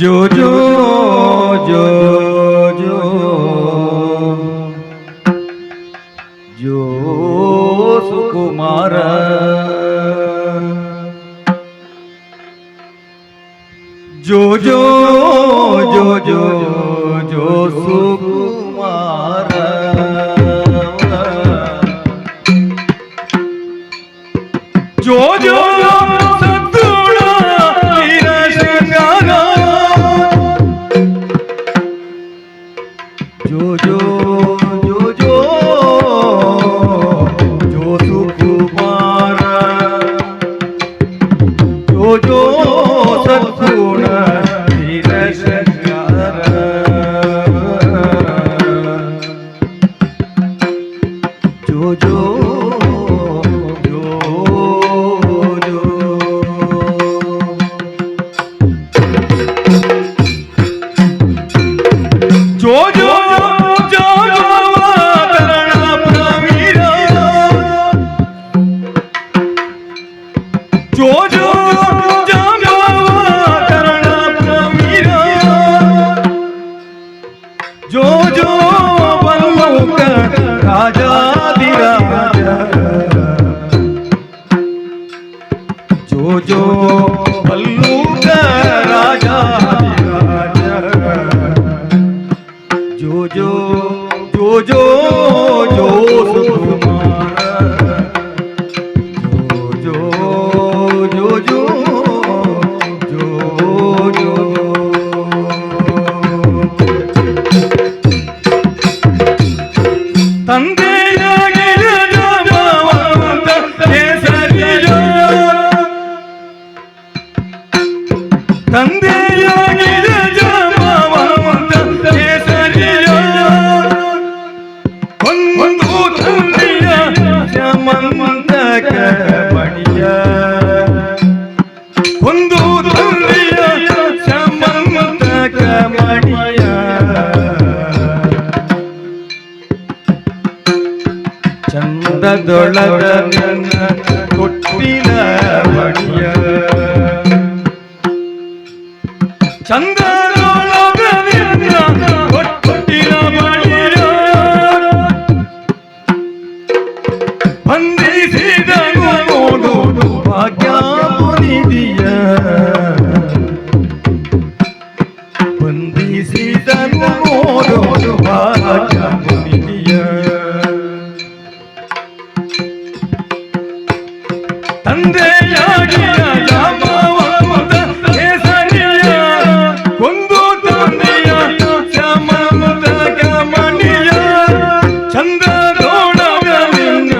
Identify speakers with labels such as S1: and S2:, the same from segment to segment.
S1: જોજો જોજો જો સુકુમાર જોજો જોજો જો સુકુમાર જોજો જોજો જોજો જોસુ કુમાર જોજો સદગુણ ધીરજ કર જોજો જોજો ભલ્લુક રાજા જોજો જોજો જોજો ತಂದೆಯಾಗಿರ ಹೃದಯದೊಳಗ ಕೊಟ್ಟಿನ ಚಂದ್ರ ಅಂದೆ ಯಾ ಗಿಡ ಚಾಮ ಮುಂದೆ ಸಣ್ಣ ಒಂದು ತೋಂಡ ಚಾಮ ಮುಂದ ಗಿಡ ಮಡಿಯ ಚೆಂದ ನೋಡಬ್ಯಾಮಿಂದ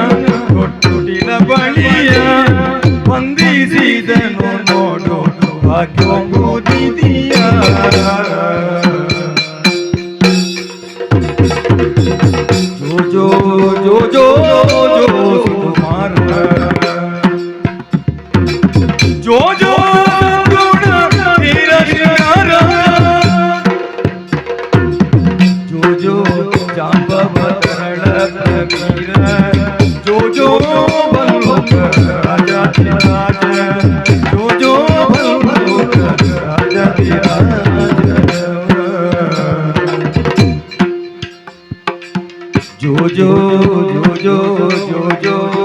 S1: જોજો જોજો જોજો.